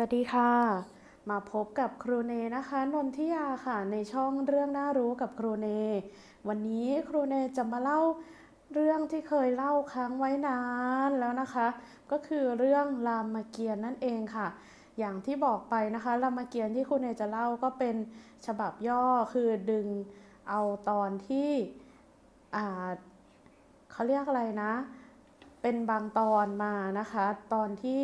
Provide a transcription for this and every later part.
สวัสดีค่ะ มาพบกับครูเนนะคะนนทิยาค่ะในช่องเรื่องน่ารู้กับครูเน วันนี้ครูเนจะมาเล่าเรื่องที่เคยเล่าค้างไว้นานแล้วนะคะ ก็คือเรื่องรามเกียรติ์นั่นเองค่ะ อย่างที่บอกไปนะคะรามเกียรติ์ที่ครูเนจะเล่าก็เป็นฉบับย่อคือดึงเอาตอนที่เขาเรียกอะไรนะ เป็นบางตอนมานะคะ ตอนที่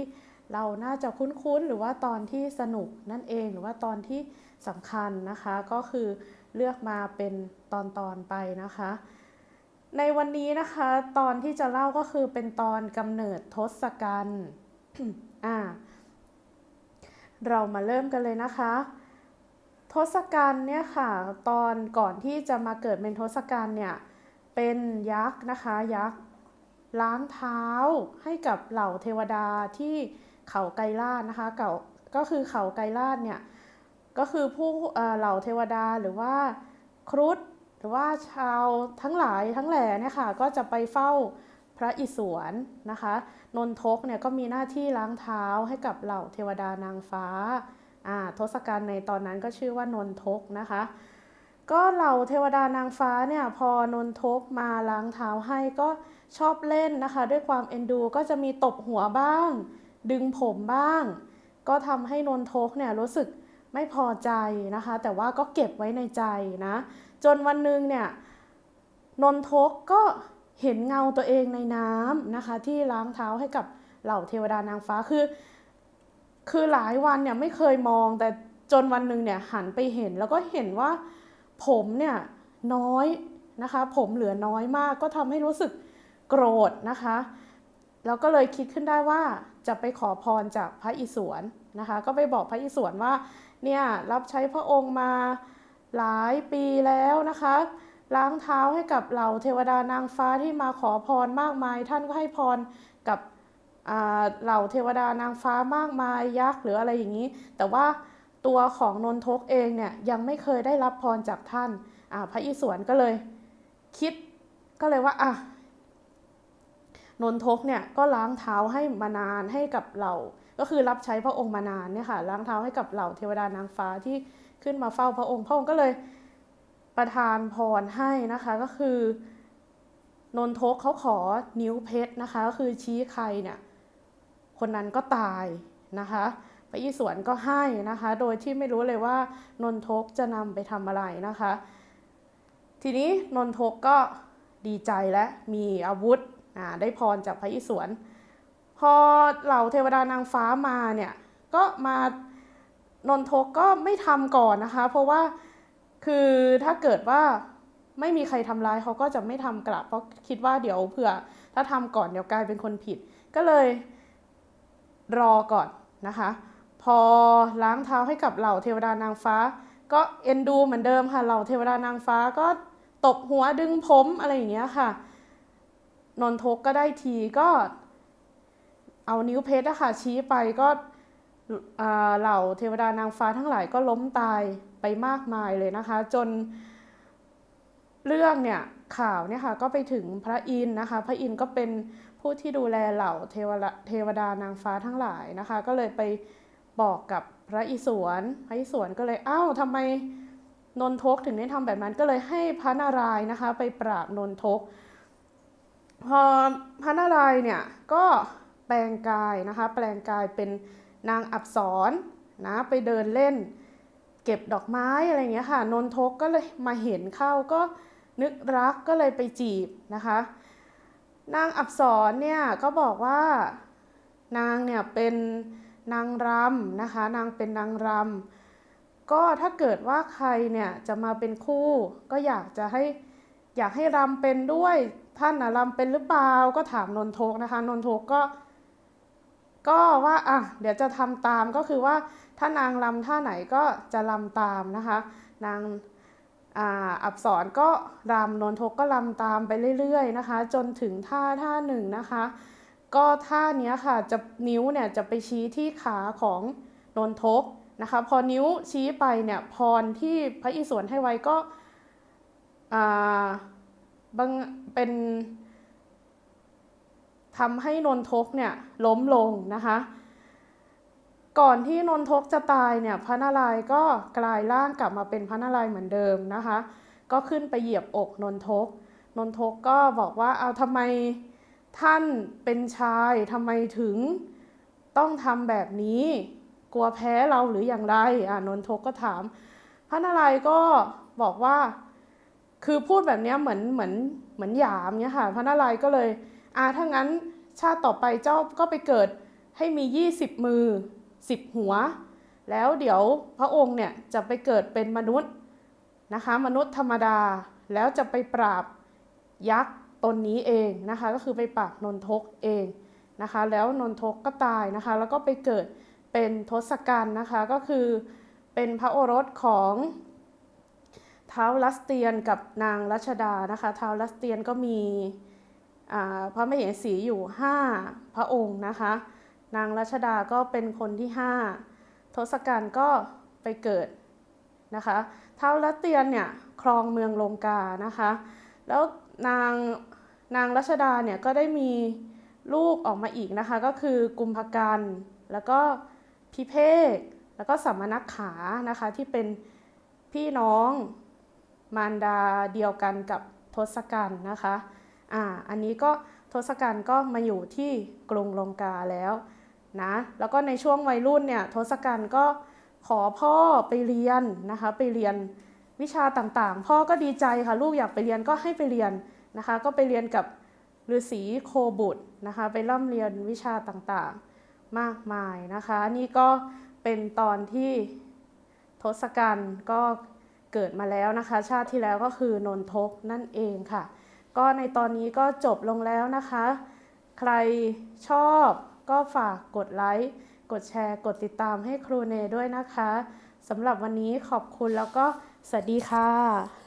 เราน่าจะคุ้นๆ หรือว่าตอนที่สนุกนั่นเองหรือว่าตอนที่สำคัญนะคะ ก็คือเลือกมาเป็นตอนๆไปนะคะ ในวันนี้นะคะตอนที่จะเล่าก็คือเป็นตอนกำเนิดทศกัณฐ์อ่าเรามาเริ่มกันเลยนะคะทศกัณฐ์เนี่ยค่ะ ตอนก่อนที่จะมาเกิดเป็นทศกัณฐ์เนี่ยเป็นยักษ์นะคะยักษ์ล้างเท้าให้กับเหล่าเทวดาที่ เขาไกรลาดนะคะเก่าก็คือเขาไกรลาดเนี่ยก็คือผู้เอ่อเหล่าเทวดาหรือว่าครุฑหรือว่าชาวทั้งหลายทั้งแหล่เนี่ยค่ะก็จะไปเฝ้าพระอิศวรนะคะ นนทกเนี่ยก็มีหน้าที่ล้างเท้าให้กับเหล่าเทวดานางฟ้าอ่าทศกัณฐ์ในตอนนั้นก็ชื่อว่านนทกนะคะ ก็เหล่าเทวดานางฟ้าเนี่ยพอนนทกมาล้างเท้าให้ก็ชอบเล่นนะคะ ด้วยความเอ็นดูก็จะมีตบหัวบ้าง ดึงผมบ้าง ก็ทำให้นนทกเนี่ยรู้สึกไม่พอใจนะคะ แต่ว่าก็เก็บไว้ในใจนะ จนวันหนึ่งเนี่ยนนทกก็เห็นเงาตัวเองในน้ำนะคะ ที่ล้างเท้าให้กับเหล่าเทวดานางฟ้าคือ คือหลายวันเนี่ยไม่เคยมอง แต่จนวันหนึ่งเนี่ยหันไปเห็นแล้วก็เห็นว่าผมเนี่ยน้อยนะคะ ผมเหลือน้อยมากก็ทำให้รู้สึกโกรธนะคะ แล้วก็เลยคิดขึ้นได้ว่าจะไปขอพรจากพระอิศวรนะคะ ก็ไปบอกพระอิศวรว่าเนี่ยรับใช้พระองค์มาหลายปีแล้วนะคะ ล้างเท้าให้กับเหล่าเทวดานางฟ้าที่มาขอพรมากมาย ท่านก็ให้พรกับเหล่าเทวดานางฟ้ามากมายยักษ์หรืออะไรอย่างนี้ แต่ว่าตัวของนนทกเองเนี่ยยังไม่เคยได้รับพรจากท่านพระอิศวรก็เลยคิดก็เลยว่าอะ นนทกเนี่ยก็ล้างเท้าให้มานานให้กับเหล่าก็คือรับใช้พระองค์มานานเนี่ยค่ะล้างเท้าให้กับเหล่าเทวดานางฟ้าที่ขึ้นมาเฝ้าพระองค์ พระองค์ก็เลยประทานพรให้นะคะก็คือนนทกเขาขอนิ้วเพชรนะคะก็คือชี้ใครเนี่ยคนนั้นก็ตายนะคะพระอิศวรก็ให้นะคะ โดยที่ไม่รู้เลยว่านนทกจะนำไปทำอะไรนะคะ ทีนี้นนทกก็ดีใจและมีอาวุธ ได้พรจากพระอิศวรพอเหล่าเทวดานางฟ้ามาเนี่ยก็มานนทกก็ไม่ทำก่อนนะคะ เพราะว่าคือถ้าเกิดว่าไม่มีใครทำร้ายเขาก็จะไม่ทำกลับ เพราะคิดว่าเดี๋ยวเผื่อ ถ้าทำก่อนเดี๋ยวกลายเป็นคนผิด ก็เลยรอก่อนนะคะ พอล้างเท้าให้กับเหล่าเทวดานางฟ้า ก็เอ็นดูเหมือนเดิมค่ะเหล่าเทวดานางฟ้าก็ตบหัวดึงผมอะไรอย่างเงี้ยค่ะ นนทกก็ได้ทีก็เอานิ้วเพชรอะค่ะชี้ไปก็เหล่าเทวดานางฟ้าทั้งหลายก็ล้มตายไปมากมายเลยนะคะ จนเรื่องเนี่ยข่าวเนี่ยค่ะก็ไปถึงพระอินทร์นะคะ พระอินทร์ก็เป็นผู้ที่ดูแลเหล่าเทวดาเทวดานางฟ้าทั้งหลายนะคะ ก็เลยไปบอกกับพระอิศวรพระอิศวรก็เลยอ้าวทำไมนนทกถึงได้ทำแบบนั้นก็เลยให้พระนารายณ์นะคะ ไปปราบนนทก พอพระนารายณ์เนี่ยก็แปลงกายนะคะ แปลงกายเป็นนางอับสรนะไปเดินเล่น เก็บดอกไม้อะไรเงี้ยค่ะนนทกก็เลยมาเห็นเข้าก็นึกรักก็เลยไปจีบนะคะ นางอับสรเนี่ยก็บอกว่านางเนี่ยเป็นนางรำนะคะ นางเป็นนางรำก็ถ้าเกิดว่าใครเนี่ยจะมาเป็นคู่ ก็อยากจะให้อยากให้รำเป็นด้วย ท่านนะรำเป็นหรือเปล่าก็ถามนนทกนะคะ นนทกก็ ก็ว่าอะเดี๋ยวจะทำตามก็คือว่าถ้านางรำท่าไหนก็จะรำตามนะคะ นางอ่าอับสรก็รำนนทกก็รำตามไปเรื่อยๆนะคะ จนถึงท่าท่าหนึ่งนะคะ ก็ท่าเนี้ยค่ะจะนิ้วเนี่ยจะไปชี้ที่ขาของนนทกนะคะ พอนิ้วชี้ไปเนี่ยพรที่พระอิศวรให้ไว้ก็อ่า บางเป็นทำให้นนทกเนี่ยล้มลงนะคะ ก่อนที่นนทกจะตายเนี่ยพระนารายก็กลายร่างกลับมาเป็นพระนารายเหมือนเดิมนะคะ ก็ขึ้นไปเหยียบอกนนทก นนทกก็บอกว่าเอาทำไมท่านเป็นชายทำไมถึงต้องทำแบบนี้ กลัวแพ้เราหรืออย่างไรอ่านนทกก็ถาม พระนารายก็บอกว่า คือพูดแบบนี้เหมือนเหมือนเหมือนหยามเนี้ยค่ะ พระนารายณ์ก็เลยอ่าถ้างั้นชาติต่อไปเจ้าก็ไปเกิดให้มี 20 มือ 10 หัว แล้วเดี๋ยวพระองค์เนี่ยจะไปเกิดเป็นมนุษย์นะคะ มนุษย์ธรรมดาแล้วจะไปปราบยักษ์ตนนี้เองนะคะ ก็คือไปปราบนนทกเองนะคะ แล้วนนทกก็ตายนะคะ แล้วก็ไปเกิดเป็นทศกัณฐ์นะคะ ก็คือเป็นพระโอรสของ ท้าวรัสเตียนกับนางรัชดานะคะท้าวรัสเตียนก็มีพระมเหสีอยู่ 5 พระองค์นะคะ นางรัชดาก็เป็นคนที่ 5 ทศกัณฐ์ก็ไปเกิดนะคะท้าวรัสเตียนเนี่ยครองเมืองลงกานะคะ แล้วนางนางรัชดาเนี่ยก็ได้มีลูกออกมาอีกนะคะ ก็คือกุมภกันแล้วก็พิเภกแล้วก็สัมมนักขานะคะที่เป็นพี่น้อง มารดาเดียวกันกับทศกัณฐ์นะคะอ่าอันนี้ก็ทศกัณฐ์ก็มาอยู่ที่กรุงลงกาแล้วนะแล้วก็ในช่วงวัยรุ่นเนี่ยทศกัณฐ์ก็ขอพ่อไปเรียนนะคะไปเรียนวิชาต่างๆ พ่อก็ดีใจค่ะลูกอยากไปเรียนก็ให้ไปเรียนนะคะก็ไปเรียนกับฤาษีโคบุตรนะคะไปร่ำเรียนวิชาต่างๆมากมายนะคะนี่ก็เป็นตอนที่ทศกัณฐ์ก็ เกิดมาแล้วนะคะ ชาติที่แล้วก็คือนนทกนั่นเองค่ะ ก็ในตอนนี้ก็จบลงแล้วนะคะ ใครชอบก็ฝากกดไลค์กดแชร์ กดติดตามให้ครูเนด้วยนะคะสำหรับวันนี้ขอบคุณแล้วก็สวัสดีค่ะ